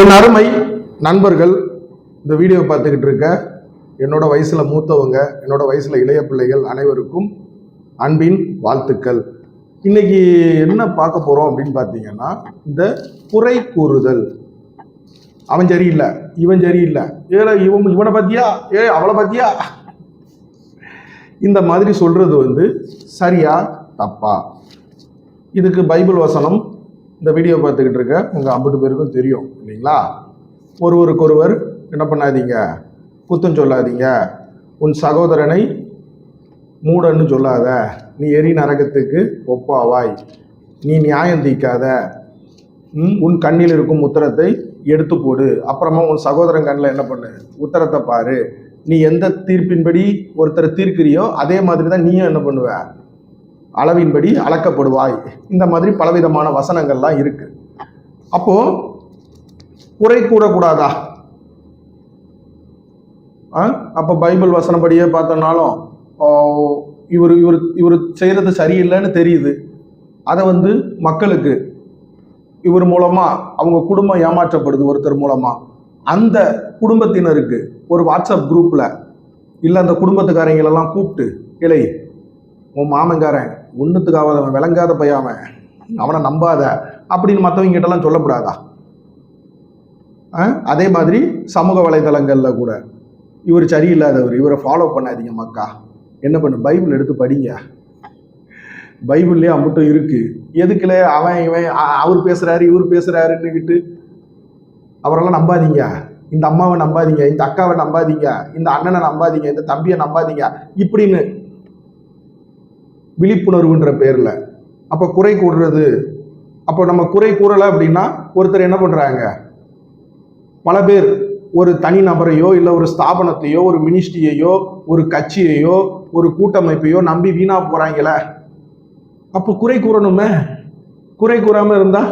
என் அருமை நண்பர்கள் இந்த வீடியோ பார்த்துக்கிட்டு இருக்க என்னோட வயசுல மூத்தவங்க என்னோட வயசுல இளைய பிள்ளைகள் அனைவருக்கும் அன்பின் வாழ்த்துக்கள். இன்னைக்கு என்ன பார்க்க போறோம் அப்படின்னு பார்த்தீங்கன்னா இந்த குறை கூறுதல். அவன் சரியில்லை இவன் சரியில்லை. ஏழை இவன் இவனை பத்தியா ஏ அவளை பத்தியா இந்த மாதிரி சொல்றது வந்து சரியா தப்பா? இதுக்கு பைபிள் வசனம் இந்த வீடியோ பார்த்துக்கிட்டு இருக்க உங்கள் ஐம்பது பேருக்கும் தெரியும் இல்லைங்களா? ஒருவருக்கொருவர் என்ன பண்ணாதீங்க? குத்தம் சொல்லாதீங்க. உன் சகோதரனை மூடன்னு சொல்லாத. நீ எரி நரகத்துக்கு ஒப்பாவாய். நீ நியாயம் தீக்காத உன் கண்ணில் இருக்கும் உத்தரத்தை எடுத்து போடு. அப்புறமா உன் சகோதரன் கண்ணில் என்ன பண்ணு? உத்தரத்தை பாரு. நீ எந்த தீர்ப்பின்படி ஒருத்தரை தீர்க்கிறியோ அதே மாதிரி தான் நீயும் என்ன பண்ணுவ? அளவின்படி அளக்கப்படுவாய். இந்த மாதிரி பலவிதமான வசனங்கள்லாம் இருக்கு. அப்போ குறை கூறக்கூடாதா ஆ? அப்போ பைபிள் வசனப்படியே பார்த்தோம்னாலும் இவர் இவர் இவர் செய்கிறது சரியில்லைன்னு தெரியுது. அதை வந்து மக்களுக்கு இவர் மூலமாக அவங்க குடும்பம் ஏமாற்றப்படுது ஒருத்தர் மூலமாக அந்த குடும்பத்தினருக்கு ஒரு வாட்ஸ்அப் குரூப்பில் இல்லை அந்த குடும்பத்துக்காரங்களெல்லாம் கூப்பிட்டு இலை உன் மாமன்காரன் ஒன்றுத்துக்காவதவன் விளங்காத பையாமன் அவனை. நம்பாத. அப்படின்னு மற்றவங்க கிட்டலாம் சொல்லக்கூடாதா? ஆ? அதே மாதிரி சமூக வலைதளங்களில் கூட. இவர் சரியில்லாதவர். இவரை ஃபாலோ பண்ணாதீங்க மக்கா. என்ன பண்ணு? பைபிள் எடுத்து படிங்க. பைபிள்லேயே அம்பட்டும் இருக்குது எதுக்குல அவன் இவன் அவர் பேசுகிறாரு இவர் பேசுகிறாருன்னுக்கிட்டு அவரெல்லாம் நம்பாதீங்க. இந்த அம்மாவை நம்பாதீங்க. இந்த அக்காவை நம்பாதீங்க. இந்த அண்ணனை நம்பாதீங்க. இந்த தம்பியை நம்பாதீங்க. இப்படின்னு விழிப்புணர்வுன்ற பேரில். அப்போ குறை கூடுறது அப்போ நம்ம குறை கூறலை அப்படின்னா ஒருத்தர் என்ன பண்ணுறாங்க பல பேர் ஒரு தனி நபரையோ இல்லை ஒரு ஸ்தாபனத்தையோ ஒரு மினிஸ்ட்ரியையோ ஒரு கட்சியையோ ஒரு கூட்டமைப்பையோ நம்பி வீணா போகிறாங்களே அப்போ குறை கூறணுமே. குறை கூறாமல் இருந்தா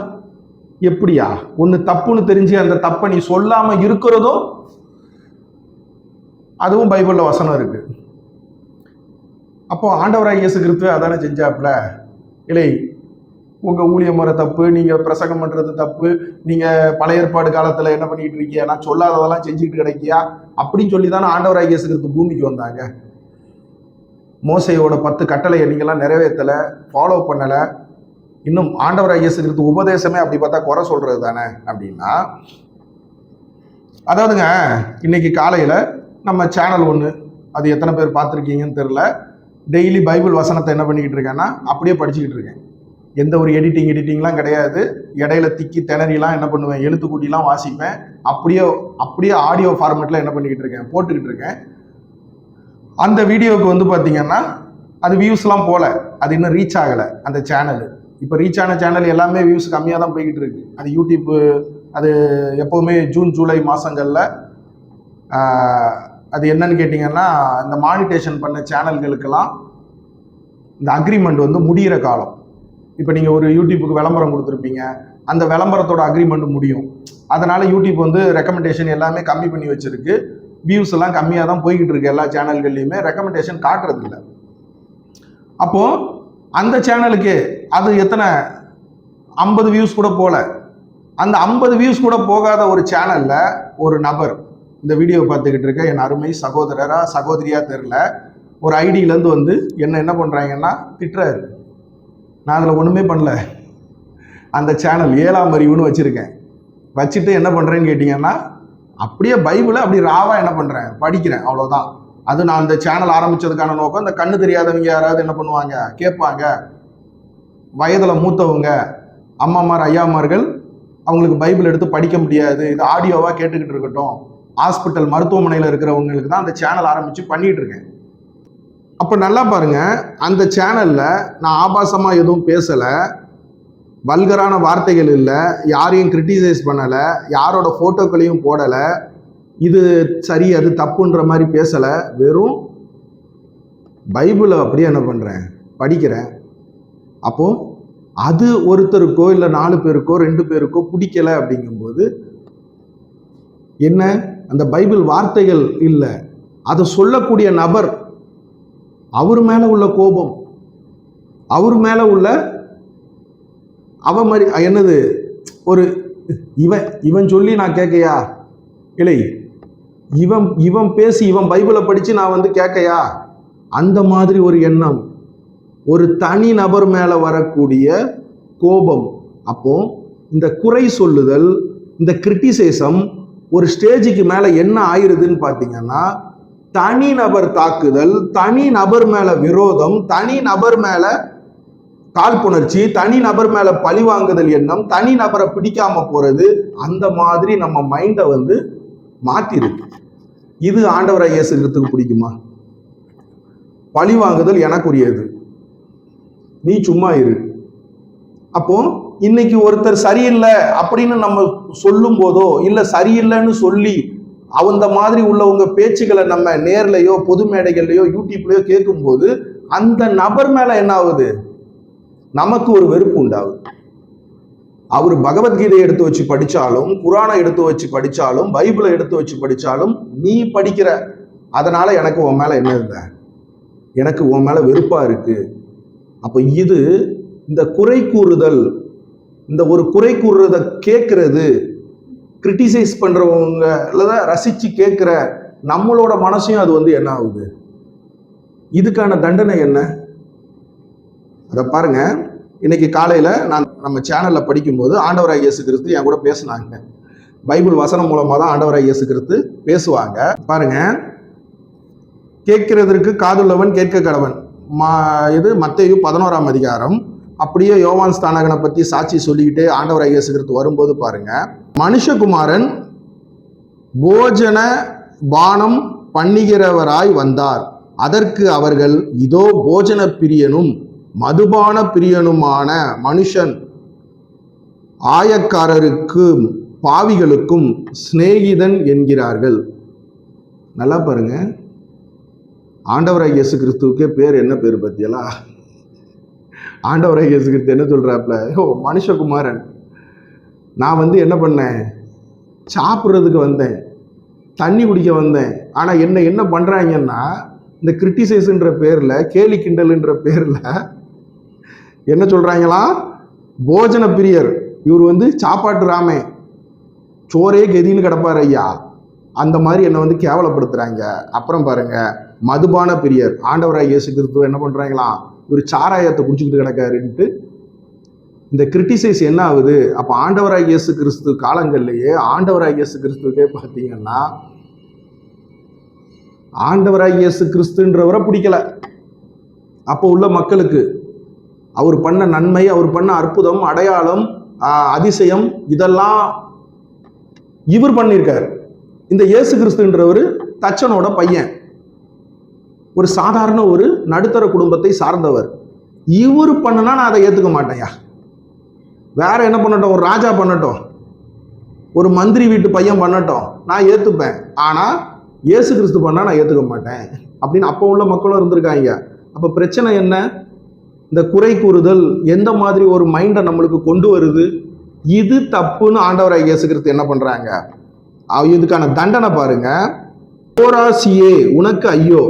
எப்படியா? ஒன்று தப்புன்னு தெரிஞ்சு அந்த தப்பை நீ சொல்லாமல் இருக்கிறதும் அதுவும் பைபிளில் வசனம் இருக்கு. அப்போ ஆண்டவராக இயேசு கிறிஸ்துவே அதானே செஞ்சாப்புல? இல்லை உங்கள் ஊழியம் வர தப்பு நீங்கள் பிரசங்கம் பண்ணுறது தப்பு நீங்கள் பழைய ஏற்பாடு காலத்தில் என்ன பண்ணிட்டு இருக்கியா நான் சொல்லாததெல்லாம் செஞ்சுட்டு கிடைக்கியா? அப்படின்னு சொல்லி தானே ஆண்டவராக இயேசு கிறிஸ்து பூமிக்கு வந்தாங்க. மோசையோட பத்து கட்டளையை நீங்கள்லாம் நிறைவேற்றலை ஃபாலோ பண்ணலை. இன்னும் ஆண்டவராக இயேசு கிறிஸ்து உபதேசமே அப்படி பார்த்தா குறை சொல்கிறது தானே அப்படின்னா அதாவதுங்க இன்னைக்கு காலையில் நம்ம சேனல் ஒன்று அது எத்தனை பேர் பார்த்துருக்கீங்கன்னு தெரில டெய்லி பைபிள் வசனத்தை என்ன பண்ணிக்கிட்டு இருக்கேன்னா அப்படியே படிச்சுக்கிட்டு இருக்கேன். எந்த ஒரு எடிட்டிங் எடிட்டிங்லாம் கிடையாது. இடையில திக்கி திணறிலாம் என்ன பண்ணுவேன்? எழுத்துக்கூட்டிலாம் வாசிப்பேன். அப்படியே அப்படியே ஆடியோ ஃபார்மேட்டில் என்ன பண்ணிக்கிட்டு இருக்கேன்? போட்டுக்கிட்டு இருக்கேன். அந்த வீடியோவுக்கு வந்து பார்த்தீங்கன்னா அது வியூஸ்லாம் போல. அது இன்னும் ரீச் ஆகலை அந்த சேனல் இப்போ ரீச் ஆன சேனல் எல்லாமே வியூஸ் கம்மியாக தான் போய்கிட்டு இருக்கு. அது யூடியூப்பு அது எப்போவுமே ஜூன் ஜூலை மாதங்களில் அது என்னன்னு கேட்டிங்கன்னா இந்த மானிட்டேஷன் பண்ண சேனல்களுக்கெல்லாம் இந்த அக்ரிமெண்ட் வந்து முடியிற காலம். இப்போ நீங்கள் ஒரு யூடியூப்புக்கு விளம்பரம் கொடுத்துருப்பீங்க. அந்த விளம்பரத்தோட அக்ரிமெண்ட் முடியும். அதனால் யூடியூப் வந்து ரெக்கமெண்டேஷன் எல்லாமே கம்மி பண்ணி வச்சுருக்கு. வியூஸ் எல்லாம் கம்மியாக தான் போய்கிட்டு இருக்கு எல்லா சேனல்கள்லையுமே ரெக்கமெண்டேஷன் காட்டுறது இல்லை. அந்த சேனலுக்கு அது எத்தனை? ஐம்பது வியூஸ் கூட போகல அந்த ஐம்பது வியூஸ் கூட போகாத ஒரு சேனலில் ஒரு நபர் இந்த வீடியோ பார்த்துக்கிட்டு இருக்க என் அருமை சகோதரரா சகோதரியா தெரில ஒரு ஐடியிலேருந்து வந்து என்ன என்ன பண்ணுறாங்கன்னா திட்டுறாரு. நான் அதில் ஒன்றுமே பண்ணல. அந்த சேனல் ஏழாம் அறிவுன்னு வச்சுருக்கேன். வச்சுட்டு என்ன பண்ணுறேன்னு கேட்டிங்கன்னா அப்படியே பைபிளை அப்படி ராவாக என்ன பண்ணுறேன் படிக்கிறேன் அவ்வளோதான் அது நான் அந்த சேனல் ஆரம்பிச்சதுக்கான நோக்கம். இந்த கண்ணு தெரியாதவங்க யாராவது என்ன பண்ணுவாங்க? கேட்பாங்க. வயதில் மூத்தவங்க அம்மாமார் ஐயாமார்கள் அவங்களுக்கு பைபிள் எடுத்து படிக்க முடியாது. இது ஆடியோவாக கேட்டுக்கிட்டு இருக்கட்டும். ஹாஸ்பிட்டல் மருத்துவமனையில் இருக்கிறவங்களுக்கு தான் அந்த சேனல் ஆரம்பித்து பண்ணிகிட்டு இருக்கேன். அப்போ நல்லா பாருங்கள் அந்த சேனலில் நான் ஆபாசமாக எதுவும் பேசலை வல்கரான வார்த்தைகள் இல்லை யாரையும் கிரிட்டிசைஸ் பண்ணலை யாரோட ஃபோட்டோக்களையும் போடலை இது சரி அது தப்புன்ற மாதிரி பேசலை வெறும் பைபிளை அப்படியே என்ன பண்ணுறேன் படிக்கிறேன். அப்போது அது ஒருத்தருக்கோ இல்லை நாலு பேருக்கோ ரெண்டு பேருக்கோ பிடிக்கலை அப்படிங்கும்போது என்ன? அந்த பைபிள் வார்த்தைகள் இல்லை. அதை சொல்லக்கூடிய நபர் அவர் மேலே உள்ள கோபம் அவர் மேலே உள்ள அவ மாதிரி என்னது? ஒரு இவன் இவன் சொல்லி நான் கேட்கையா? இல்லை இவன் இவன் பேசி இவன் பைபிளை படித்து நான் வந்து கேட்கையா? அந்த மாதிரி ஒரு எண்ணம் ஒரு தனி நபர் மேலே வரக்கூடிய கோபம். அப்போ இந்த குறை சொல்லுதல் இந்த கிரிட்டிசைசம் ஒரு ஸ்டேஜுக்கு மேலே என்ன ஆயிருதுன்னு பார்த்தீங்கன்னா தனி நபர் தாக்குதல் தனி நபர் மேலே விரோதம் தனி நபர் மேலே காழ்ப்புணர்ச்சி தனி நபர் மேல பழி வாங்குதல் எண்ணம் தனி நபரை பிடிக்காம போறது அந்த மாதிரி நம்ம மைண்டை வந்து மாத்திருக்கு. இது ஆண்டவரை இயேசுகிறதுக்கு பிடிக்குமா? பழி வாங்குதல் எனக்குரியது. நீ சும்மா இரு. அப்போ இன்னைக்கு ஒருத்தர் சரியில்லை அப்படின்னு நம்ம சொல்லும் போதோ இல்ல சரியில்லைன்னு சொல்லி அந்த மாதிரி உள்ளவங்க பேச்சுக்களை நம்ம நேர்லயோ பொது மேடைகள்லயோ யூடியூப்லயோ கேட்கும்போது அந்த நபர் மேல என்ன ஆகுது நமக்கு ஒரு வெறுப்பு உண்டாகுது. அவர் பகவத்கீதையை எடுத்து வச்சு படிச்சாலும் குரானை எடுத்து வச்சு படிச்சாலும் பைபிளை எடுத்து வச்சு படிச்சாலும் நீ படிக்கிற. அதனால எனக்கு உன் மேல என்ன இல்லை? எனக்கு உன் மேல வெறுப்பா இருக்கு. அப்ப இது இந்த குறை கூறுதல் இந்த ஒரு குறை கூறுறத கேட்கறது கிரிட்டிசைஸ் பண்றவங்க தான் ரசிச்சு கேட்கிற நம்மளோட மனசையும் அது வந்து என்ன ஆகுது? இதுக்கான தண்டனை என்ன? அதை பாருங்க. இன்னைக்கு காலையில நான் நம்ம சேனல்ல படிக்கும்போது ஆண்டவராய் இயேசு கிறிஸ்து என் கூட பேசினாங்க. பைபிள் வசனம் மூலமா தான் ஆண்டவராய் இயேசு கிறிஸ்து பேசுவாங்க. பாருங்க. கேட்கிறதற்கு காதுள்ளவன் கேட்க கடவன். மா இது மத்தேயு பதினோராம் அதிகாரம். அப்படியே யோவான் ஸ்தானகனை பற்றி சாட்சி சொல்லிக்கிட்டே ஆண்டவர் ஐயசுகிறது வரும்போது பாருங்க. மனுஷகுமாரன் போஜன பானம் பண்ணுகிறவராய் வந்தார். அதற்கு அவர்கள் இதோ போஜன பிரியனும் மதுபான பிரியனுமான மனுஷன் ஆயக்காரருக்கும் பாவிகளுக்கும் சிநேகிதன் என்கிறார்கள். நல்லா பாருங்க. ஆண்டவராய் இயேசு கிறிஸ்துவுக்கே பேர் என்ன பேர் பத்தியலா ஆண்டவரை இயேசுகிறது என்ன சொல்கிறாப்புல ஓ மனுஷகுமாரன் நான் வந்து என்ன பண்ணேன்? சாப்பிட்றதுக்கு வந்தேன். தண்ணி குடிக்க வந்தேன். ஆனால் என்ன என்ன பண்ணுறாங்கன்னா இந்த கிரிட்டிசைஸுன்ற பேரில் கேலி கிண்டல்ன்ற பேரில் என்ன சொல்கிறாங்களா போஜன பிரியர் இவர் வந்து சாப்பாட்டு ராமே சோரே கதின்னு கிடப்பார் ஐயா. அந்த மாதிரி என்னை வந்து கேவலப்படுத்துகிறாங்க அப்புறம் பாருங்கள் மதுபான பிரியர் ஆண்டவராய் இயேசு கிறிஸ்துவ என்ன பண்ணுறாங்களாம் ஒரு சாராயத்தை குடிச்சுக்கிட்டு கிடக்காருன்ட்டு இந்த கிரிட்டிசைஸ் என்ன ஆகுது? அப்போ ஆண்டவராய் இயேசு கிறிஸ்து காலங்கள்லேயே ஆண்டவராய் இயேசு கிறிஸ்துக்கே பார்த்தீங்கன்னா ஆண்டவராய் இயேசு கிறிஸ்துன்றவரை பிடிக்கல. அப்போ உள்ள மக்களுக்கு அவர் பண்ண நன்மை அவர் பண்ண அற்புதம் அடையாளம் அதிசயம் இதெல்லாம் இவர் பண்ணியிருக்காரு. இந்த இயேசு கிறிஸ்துன்றவர் தச்சனோட பையன். ஒரு சாதாரண ஒரு நடுத்தர குடும்பத்தை சார்ந்தவர். இவர் பண்ணுனா நான் அதை ஏற்றுக்க மாட்டேன்யா. வேற என்ன பண்ணட்டும்? ஒரு ராஜா பண்ணட்டும். ஒரு மந்திரி வீட்டு பையன் பண்ணட்டும். நான் ஏற்றுப்பேன் ஆனால் இயேசு கிறிஸ்து பண்ணால் நான் ஏற்றுக்க மாட்டேன். அப்படின்னு அப்போ உள்ள மக்களும் இருந்திருக்காங்க. அப்போ பிரச்சனை என்ன? இந்த குறை கூறுதல் எந்த மாதிரி ஒரு மைண்டை நம்மளுக்கு கொண்டு வருது? இது தப்புன்னு ஆண்டவராக இயேசு கிறிஸ்து என்ன பண்ணுறாங்க இதுக்கான தண்டனை பாருங்க. போராசியே உனக்கு ஐயோ.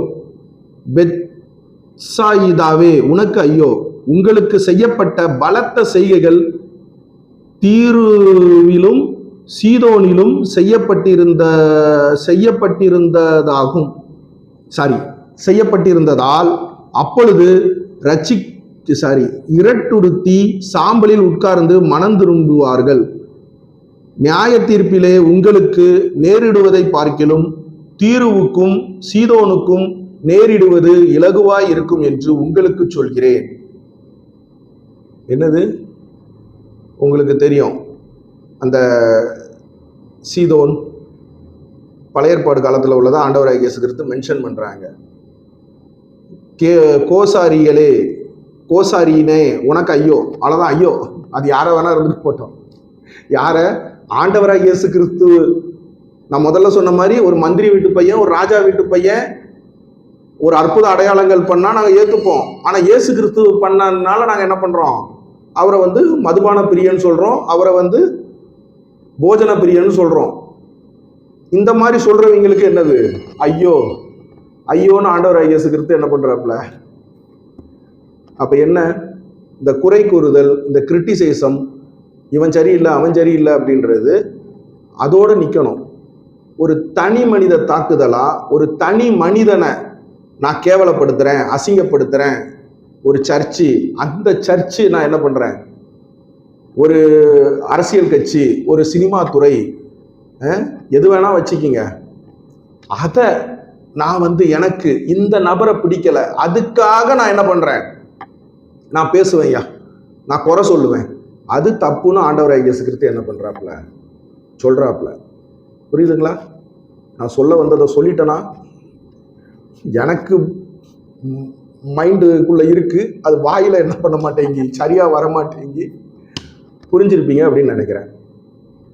பெத்சாயிதாவே உனக்கு ஐயோ உங்களுக்கு செய்யப்பட்ட பலத்த செய்கைகள் தீருவிலும் சீதோனிலும் செய்யப்பட்டிருந்த செய்யப்பட்டிருந்ததாகும். சாரி செய்யப்பட்டிருந்ததால் அப்பொழுது ரச்சி சாரி இரட்டுடுத்தி சாம்பலில் உட்கார்ந்து மனம் திரும்புவார்கள். நியாய தீர்ப்பிலே உங்களுக்கு நேரிடுவதை பார்க்கிலும் தீருவுக்கும் சீதோனுக்கும் நேரிடுவது இலகுவாய் இருக்கும் என்று உங்களுக்கு சொல்கிறேன். என்னது? உங்களுக்கு தெரியும். அந்த சீதோன் பழைய ஏற்பாடு காலத்தில் உள்ளதா? ஆண்டவராக இயேசு கிறிஸ்து மென்ஷன் பண்ணுறாங்க கே கோசாரிகளே கோசாரியினே உனக்கு ஐயோ அவ்வளோதான் ஐயோ அது யாரை வேணா இருந்துட்டு போட்டோம். யாரை? ஆண்டவராக இயேசு கிறிஸ்து நான் முதல்ல சொன்ன மாதிரி ஒரு மந்திரி வீட்டு பையன் ஒரு ராஜா வீட்டு பையன் ஒரு அற்புத அடையாளங்கள் பண்ணால் நாங்கள் ஏற்றுப்போம் ஆனால் இயேசு கிறிஸ்து பண்ணனால நாங்கள் என்ன பண்ணுறோம் அவரை வந்து மதுபான பிரியன்னு சொல்கிறோம் அவரை வந்து போஜன பிரியன்னு சொல்கிறோம் இந்த மாதிரி சொல்கிறவங்களுக்கு என்னது? ஐயோ ஐயோன்னு ஆண்டவர் இயேசு கிறிஸ்து என்ன பண்ணுறாப்புல அப்போ என்ன? இந்த குறை கூறுதல் இந்த கிரிட்டிசைசம் இவன் சரியில்லை அவன் சரியில்லை அப்படின்றது அதோடு நிற்கணும் ஒரு தனி மனித தாக்குதலா? ஒரு தனி மனிதனை நான் கேவலப்படுத்துறேன் அசிங்கப்படுத்துறேன் ஒரு சர்ச்சு அந்த சர்ச்சு நான் என்ன பண்றேன்? ஒரு அரசியல் கட்சி ஒரு சினிமா துறை எது வேணா வச்சுக்கிங்க. அதை நான் வந்து எனக்கு இந்த நபரை பிடிக்கல. அதுக்காக நான் என்ன பண்றேன்? நான் பேசுவேன் ஐயா. நான் குறை சொல்லுவேன். அது தப்புன்னு ஆண்டவர் இயேசு கிறிஸ்து என்ன பண்ணுறாப்புல சொல்கிறாப்புல புரியுதுங்களா? நான் சொல்ல வந்ததை சொல்லிட்டேனா? எனக்கு மைண்டுக்குள்ளே இருக்குது அது வாயில் என்ன பண்ண மாட்டேங்கி சரியாக வர மாட்டேங்கி புரிஞ்சிருப்பீங்க அப்படின்னு நினைக்கிறேன்.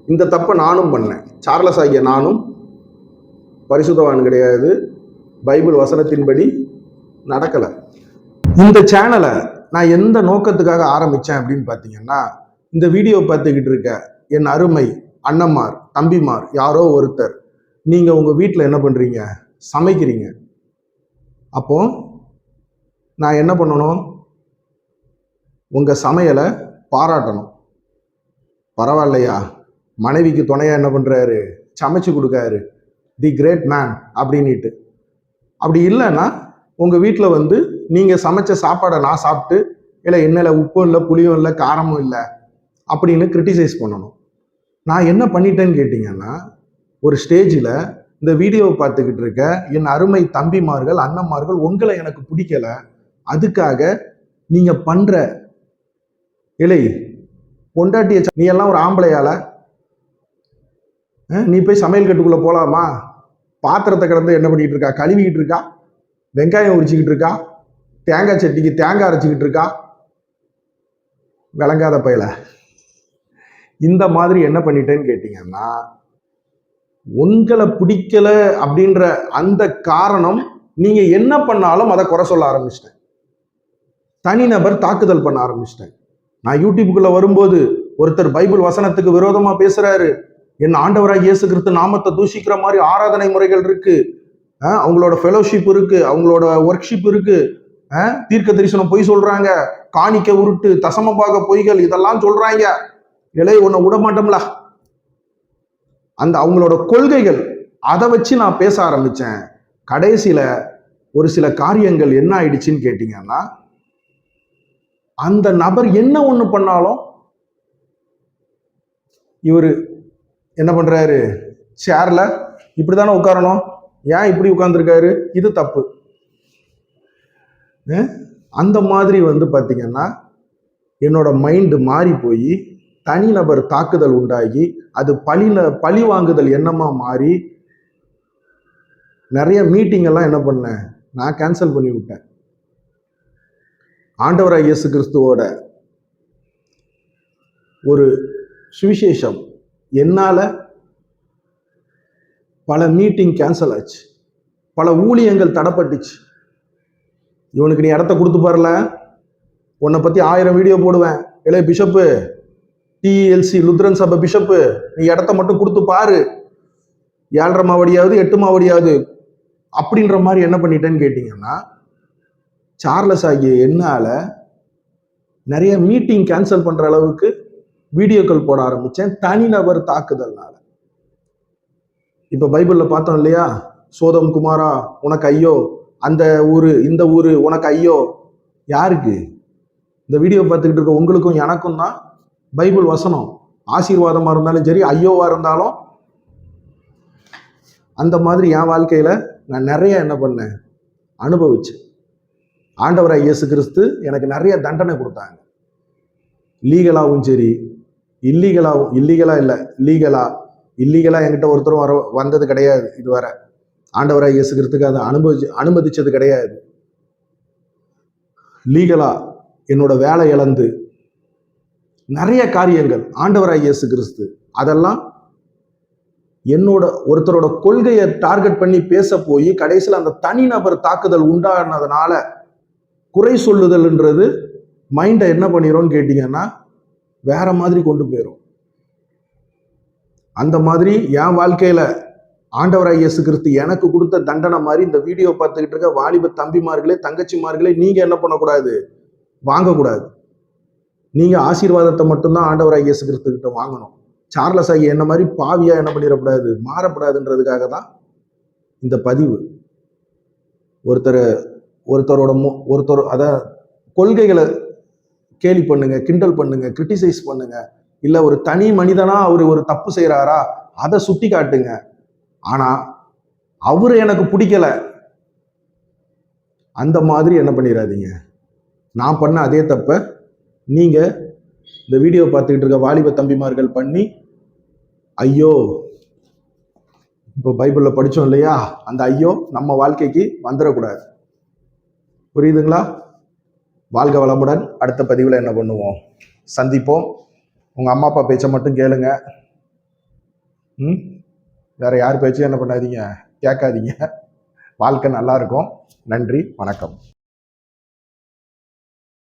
இந்த தப்பை நானும் பண்ணேன். சார்லஸ் ஆகிய நானும் பரிசுத்தவான் கிடையாது. பைபிள் வசனத்தின்படி நடக்கலை. இந்த சேனலை நான் எந்த நோக்கத்துக்காக ஆரம்பித்தேன் அப்படின்னு பார்த்தீங்கன்னா இந்த வீடியோ பார்த்துக்கிட்டு இருக்க என் அருமை அண்ணன்மார் தம்பிமார் யாரோ ஒருத்தர் நீங்கள் உங்கள் வீட்டில் என்ன பண்ணுறீங்க சமைக்கிறீங்க. அப்போ நான் என்ன பண்ணணும்? உங்கள் சமையலை பாராட்டணும். பரவாயில்லையா? மனைவிக்கு துணையாக என்ன பண்ணுறாரு சமைச்சு கொடுக்காரு. தி கிரேட் மேன் அப்படின்னுட்டு. அப்படி இல்லைன்னா உங்கள் வீட்டில் வந்து நீங்கள் சமைச்ச சாப்பாடை நான் சாப்பிட்டு இல்லை எண்ணெயில் உப்பும் இல்லை புளியும் இல்லை காரமும் இல்லை அப்படின்னு கிரிட்டிசைஸ் பண்ணணும். நான் என்ன பண்ணிட்டேன்னு கேட்டிங்கன்னா ஒரு ஸ்டேஜில் இந்த வீடியோவை பார்த்துக்கிட்டு இருக்க என் அருமை தம்பிமார்கள் அண்ணன்மார்கள் உங்களை எனக்கு பிடிக்கல. அதுக்காக நீங்கள் பண்ணுற இலை பொண்டாட்டிய நீ எல்லாம் ஒரு ஆம்பளையால நீ போய் சமையல் கட்டுக்குள்ளே போகலாமா பாத்திரத்தை கிடந்து என்ன பண்ணிக்கிட்டு இருக்கா? கழுவிக்கிட்டு இருக்கா? வெங்காயம் உரிச்சிக்கிட்டு இருக்கா? தேங்காய் சட்டிக்கு தேங்காய் அரைச்சிக்கிட்டு இருக்கா? விளங்காத பயல. இந்த மாதிரி என்ன பண்ணிட்டேன்னு கேட்டிங்கன்னா உங்களை பிடிக்கல அப்படின்ற அந்த காரணம் நீங்க என்ன பண்ணாலும் அதை குறை சொல்ல ஆரம்பிச்சிட்டேன். தனிநபர் தாக்குதல் பண்ண ஆரம்பிச்சிட்டேன். நான் யூடியூப்புக்குள்ள வரும்போது ஒருத்தர் பைபிள் வசனத்துக்கு விரோதமா பேசுறாரு. என் ஆண்டவராக இயேசு கிறிஸ்து நாமத்தை தூஷிக்கிற மாதிரி ஆராதனை முறைகள் இருக்கு. அவங்களோட ஃபெலோஷிப் இருக்கு அவங்களோட ஒர்க்ஷிப் இருக்கு. தீர்க்க தரிசனம் பொய் சொல்றாங்க. காணிக்க உருட்டு தசமபாக பொய்கள் இதெல்லாம் சொல்றாங்க. இளைய உன்னை விட மாட்டோம்ல அந்த அவங்களோட கொள்கைகள் அதை வச்சு நான் பேச ஆரம்பித்தேன் கடைசியில் ஒரு சில காரியங்கள் என்ன ஆயிடுச்சுன்னு கேட்டீங்கன்னா அந்த நபர் என்ன ஒன்று பண்ணாலும் இவர் என்ன பண்ணுறாரு சேரில் இப்படி தானே உட்காரணும்? ஏன் இப்படி உட்காந்துருக்காரு இது தப்பு. அந்த மாதிரி வந்து பார்த்தீங்கன்னா என்னோட மைண்டு மாறி போய் தனிநபர் தாக்குதல் உண்டாகி அது பழில பழி வாங்குதல் எண்ணமாக மாறி நிறைய மீட்டிங் எல்லாம் என்ன பண்ணேன்? நான் கேன்சல் பண்ணி விட்டேன். ஆண்டவராய் இயேசு கிறிஸ்துவோட ஒரு சுவிசேஷம். என்னால் பல மீட்டிங் கேன்சல் ஆச்சு. பல ஊழியங்கள் தடப்பட்டுச்சு. இவனுக்கு நீ இடத்த கொடுத்து பாருல. உன்னை பற்றி ஆயிரம் வீடியோ போடுவேன். இல்லை bishop D L C Lutheran சபை பிஷப்பு நீ இடத்த மட்டும் கொடுத்து பாரு. ஏழரை மாவடியாவது எட்டு மாவடியாவது. அப்படின்ற மாதிரி என்ன பண்ணிட்டேன்னு கேட்டிங்கன்னா சார்லஸ் ஆகிய என்னால நிறைய மீட்டிங் கேன்சல் பண்ற அளவுக்கு வீடியோக்கள் போட ஆரம்பிச்சேன். தனிநபர் தாக்குதல்னால. இப்ப பைபிள்ல பார்த்தோம் இல்லையா? சோதம் குமாரா உனக்கு ஐயோ. அந்த ஊரு இந்த ஊரு உனக்கு ஐயோ. யாருக்கு? இந்த வீடியோ பார்த்துக்கிட்டு இருக்க உங்களுக்கும் எனக்கும் தான். பைபிள் வசனம். ஆசீர்வாதமாக இருந்தாலும் சரி ஐயோவாக இருந்தாலும் அந்த மாதிரி என் வாழ்க்கையில் நான் நிறைய என்ன பண்ணேன்? அனுபவிச்சேன். ஆண்டவராய் இயேசு கிறிஸ்து எனக்கு நிறைய தண்டனை கொடுத்தாங்க. லீகலாகவும் சரி இல்லீகலாகவும் இல்லீகலாக இல்லை லீகலா இல்லீகலாக என்கிட்ட ஒருத்தரும் வர வந்தது கிடையாது இதுவரை. ஆண்டவராக இயேசு கிறிஸ்துக்கு அதை அனுபவிச்சு அனுமதிச்சது கிடையாது. லீகலாக என்னோட வேலை இழந்து நிறைய காரியங்கள். ஆண்டவராக இயேசு கிறிஸ்து அதெல்லாம் என்னோட ஒருத்தரோட கொள்கையை டார்கெட் பண்ணி பேச போய் கடைசியில் அந்த தனிநபர் தாக்குதல் உண்டானதுனால குறை சொல்லுதல்ன்றது மைண்டை என்ன பண்ணிடும்னு கேட்டிங்கன்னா வேற மாதிரி கொண்டு போயிடும் அந்த மாதிரி என் வாழ்க்கையில ஆண்டவராய் இயேசு கிறிஸ்து எனக்கு கொடுத்த தண்டனை மாதிரி இந்த வீடியோ பார்த்துக்கிட்டு இருக்க வாலிப தம்பிமார்களே தங்கச்சிமார்களே நீங்க என்ன பண்ணக்கூடாது? வாங்கக்கூடாது. நீங்கள் ஆசீர்வாதத்தை மட்டும்தான் ஆண்டவர் இயேசு கிறிஸ்துக்கிட்ட வாங்கணும். சார்லஸ் ஐயா என்ன மாதிரி பாவியாக என்ன பண்ணிடக்கூடாது மாறப்படாதுன்றதுக்காக தான் இந்த பதிவு. ஒருத்தர் ஒருத்தரோட மு ஒருத்தர் அதான் கொள்கைகளை கேலி பண்ணுங்க கிண்டல் பண்ணுங்க கிரிட்டிசைஸ் பண்ணுங்க. இல்லை ஒரு தனி மனிதனா அவர் ஒரு தப்பு செய்கிறாரா அதை சுட்டி காட்டுங்க. ஆனால் அவர் எனக்கு பிடிக்கல. அந்த மாதிரி என்ன பண்ணிடாதீங்க. நான் பண்ண அதே தப்பை நீங்கள் இந்த வீடியோ பார்த்துக்கிட்டு இருக்க வாலிப தம்பிமார்கள் பண்ணி ஐயோ இப்போ பைபிளில் படித்தோம் இல்லையா? அந்த ஐயோ நம்ம வாழ்க்கைக்கு வந்துடக்கூடாது. புரியுதுங்களா? வாழ்க வளமுடன். அடுத்த பதிவில் என்ன பண்ணுவோம்? சந்திப்போம். உங்கள் அம்மா அப்பா பேச்சை மட்டும் கேளுங்க. ம்? வேற யார் பேச்சும் என்ன பண்ணாதீங்க? கேட்காதீங்க. வாழ்க்கை நல்லா இருக்கும். நன்றி வணக்கம்.